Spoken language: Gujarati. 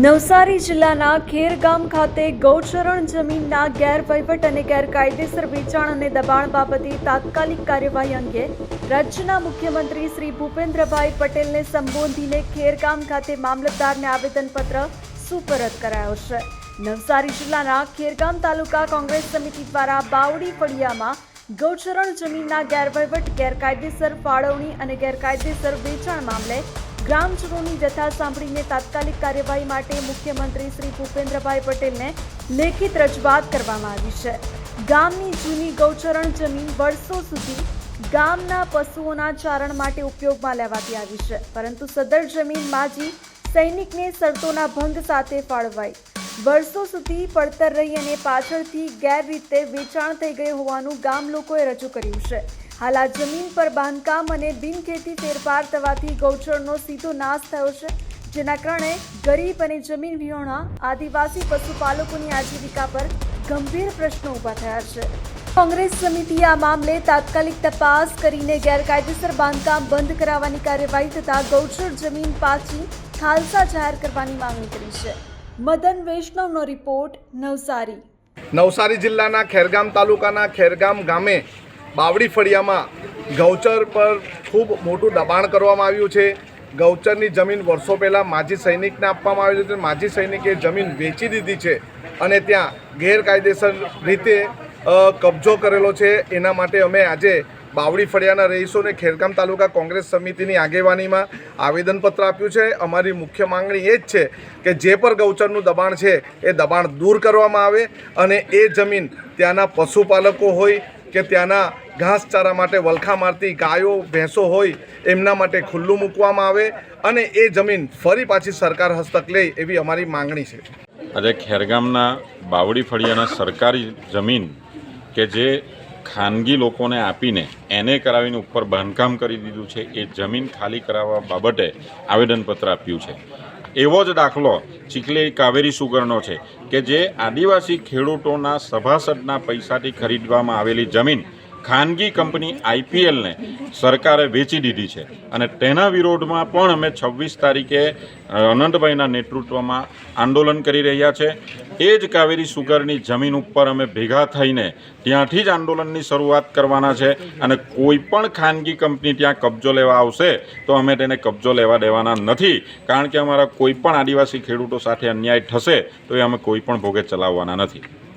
નવસારી જિલ્લાના ખેરગામ ખાતે ગૌચરણ જમીનના ગેરવહીવટ અને ગેરકાયદેસર વેચાણ અને દબાણ બાબતે તાત્કાલિક કાર્યવાહી અંગે રાજ્યના મુખ્યમંત્રી શ્રી ભૂપેન્દ્રભાઈ પટેલને સંબોધીને ખેરગામ ખાતે મામલતદારને આવેદનપત્ર સુપરત કરાયો છે. નવસારી જિલ્લાના ખેરગામ તાલુકા કોંગ્રેસ સમિતિ દ્વારા બાવડી ફળિયામાં ગૌચરણ જમીનના ગેરવહીવટ, ગેરકાયદેસર ફાળવણી અને ગેરકાયદેસર વેચાણ મામલે ગ્રામજનોની વ્યથા સાંભળીને તાત્કાલિક કાર્યવાહી માટે મુખ્યમંત્રી શ્રી ભૂપેન્દ્રભાઈ પટેલને લેખિત રજૂઆત કરવામાં આવી છે. ગામની જૂની ગૌચરણ જમીન વર્ષો સુધી ગામના પશુઓના ચારણ માટે ઉપયોગમાં લેવાતી આવી છે. પરંતુ સદર જમીન માજી સૈનિકને શરતોના ભંગ સાથે ફાળવાઈ. વર્ષો સુધી પડતર રહી અને પાછળથી ગેરરીતે વેચાણ થઈ ગયું હોવાનું ગામ લોકોએ રજૂ કર્યું છે. હાલ આ જમીન પર બાંધકામ અને બિનખેતી ફેરફાર થવાથી ગૌચરનો સીધો નાશ થયો છે. જેના કારણે ગરીબ અને જમીન વિહોણા આદિવાસી પશુપાલકોની આજીવિકા પર ગંભીર પ્રશ્નો ઊભા થયા છે. કોંગ્રેસ સમિતિએ આ મામલે તાત્કાલિક તપાસ કરીને ગેરકાયદેસર બાંધકામ બંધ કરાવવાની કાર્યવાહી થતાં ગૌચર જમીન પાછી ખાલસા જાહેર કરવાની માંગણી કરી છે. મદન વૈષ્ણવનો રિપોર્ટ, નવસારી. નવસારી જિલ્લાના ખેરગામ તાલુકાના ખેરગામ ગામે બાવડી ફળિયામાં ગૌચર પર ખૂબ મોટું દબાણ કરવામાં આવ્યું છે. ગૌચરની જમીન વર્ષો પહેલાં માજી સૈનિકને આપવામાં આવી હતી. માજી સૈનિકે જમીન વેચી દીધી છે અને ત્યાં ગેરકાયદેસર રીતે કબજો કરેલો છે. એના માટે અમે આજે બાવડી ફળિયાના રહીશોને ખેરગામ તાલુકા કોંગ્રેસ સમિતિની આગેવાનીમાં આવેદનપત્ર આપ્યું છે. અમારી મુખ્ય માંગણી એ જ છે કે જે પર ગૌચરનું દબાણ છે, એ દબાણ દૂર કરવામાં આવે અને એ જમીન ત્યાંના પશુપાલકો હોય કે ત્યાંના ઘાસચારા માટે વલખા મારતી ગાયો, ભેંસો હોય, એમના માટે ખુલ્લું મૂકવામાં આવે અને એ જમીન ફરી પાછી સરકાર હસ્તક લે એવી અમારી માંગણી છે. આજે ખેરગામના બાવડી ફળિયાના સરકારી જમીન કે જે ખાનગી લોકોને આપીને એને કરાવીને ઉપર બાંધકામ કરી દીધું છે, એ જમીન ખાલી કરાવવા બાબતે આવેદનપત્ર આપ્યું છે. એવો જ દાખલો ચીખલી કાવેરી સુગરનો છે કે જે આદિવાસી ખેડૂતોના સભાસદના પૈસાથી ખરીદવામાં આવેલી જમીન ખાનગી કંપની આઈપીએલને સરકારે વેચી દીધી છે. અને તેના વિરોધમાં પણ અમે છવ્વીસ તારીખે અનંતભાઈના નેતૃત્વમાં આંદોલન કરી રહ્યા છે. એ જ કાવેરી સુગરની જમીન ઉપર અમે ભેગા થઈને ત્યાંથી જ આંદોલનની શરૂઆત કરવાના છે. અને કોઈ પણ ખાનગી કંપની ત્યાં કબજો લેવા આવશે, તો અમે તેને કબજો લેવા દેવાના નથી. કારણ કે અમારા કોઈ પણ આદિવાસી ખેડૂતો સાથે અન્યાય થશે, તો એ અમે કોઈ પણ ભોગે ચલાવવાના નથી.